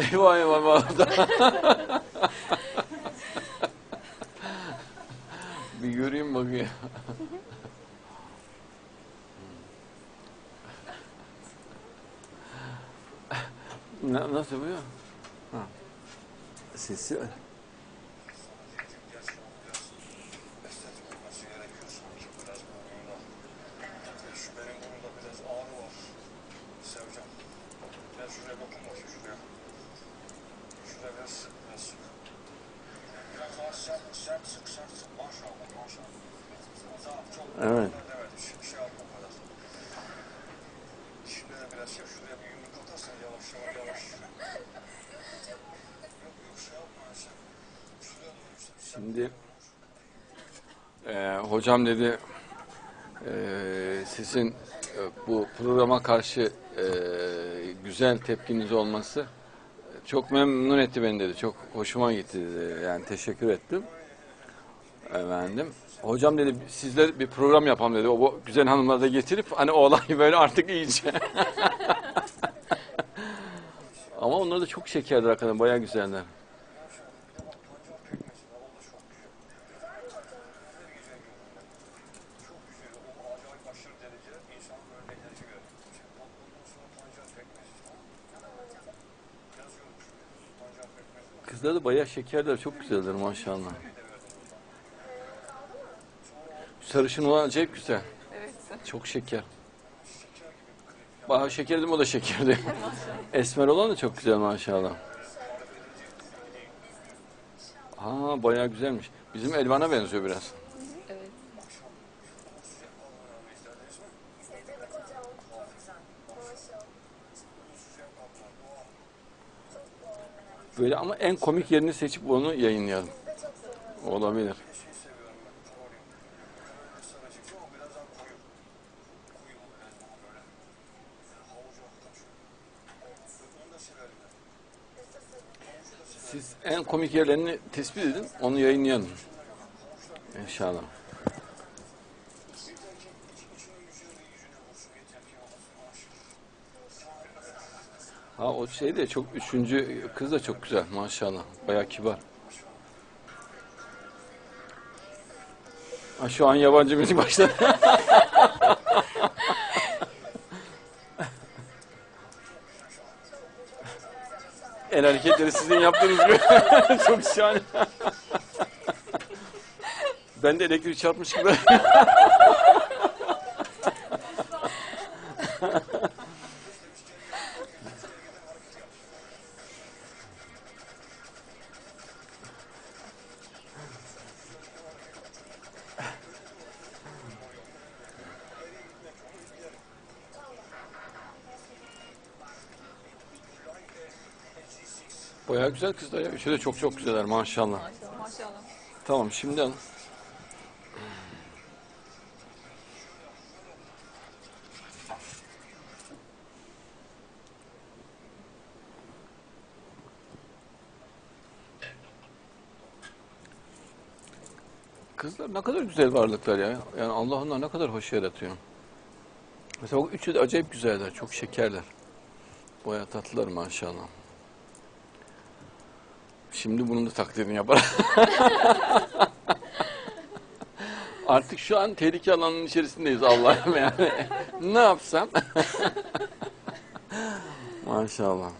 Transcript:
Eyvah eyvah eyvah. bir göreyim bakayım. Na, nasıl yapıyor? Ha. Sesi. Gel şuraya bakın bakayım şuraya. Evet. Şimdi e, hocam dedi e, sizin e, bu programa karşı e, güzel tepkiniz olması çok memnun etti beni dedi. Çok hoşuma gitti dedi. Yani teşekkür ettim. Efendim. Hocam dedi sizler bir program yapalım dedi. O bu güzel hanımları da getirip hani o olayı böyle artık iyice. Ama onlar da çok şekerler hakikaten. Bayağı güzeller. Pancar pekmezi var, o da çok güzel. Her gece yiyorum ben. Çok güzel, o acayip aşırı derece insan böyle enerji veriyor. Şimdi bak ondan sonra pancar pekmezi tamam mı? Yazıyorum şuraya. Pancar Kızlar da bayağı şekerler. Çok güzeller maşallah. De. Sarışın olan acayip güzel. Evet. Çok şeker. Şeker gibi bir krep. Bayağı şeker dedim o da şekerdi. Esmer olan da çok güzel maşallah. Ha bayağı güzelmiş. Bizim Elvan'a benziyor biraz. Evet. Böyle ama en komik yerini seçip onu yayınlayalım. Olabilir. Siz en komik yerlerini tespit edin, onu yayınlayalım. İnşallah. Ha o şey de çok üçüncü kız da çok güzel maşallah. Bayağı kibar. Ha, şu an yabancı müzik başladı. El hareketleri sizin yaptığınız gibi. çok şahane. ben de elektrik çarpmış gibi. Bayağı güzel kızlar ya. Üçü de çok çok güzeller maşallah. Maşallah. Maşallah. Tamam şimdi al. Kızlar ne kadar güzel varlıklar ya. Yani Allah onları ne kadar hoş yaratıyor. Mesela o üçü de acayip güzeller, çok şekerler. Baya tatlılar maşallah. Şimdi bunun da taklidini yapar. Artık şu an tehlike alanının içerisindeyiz Allah'ım yani. ne yapsam? Maşallah.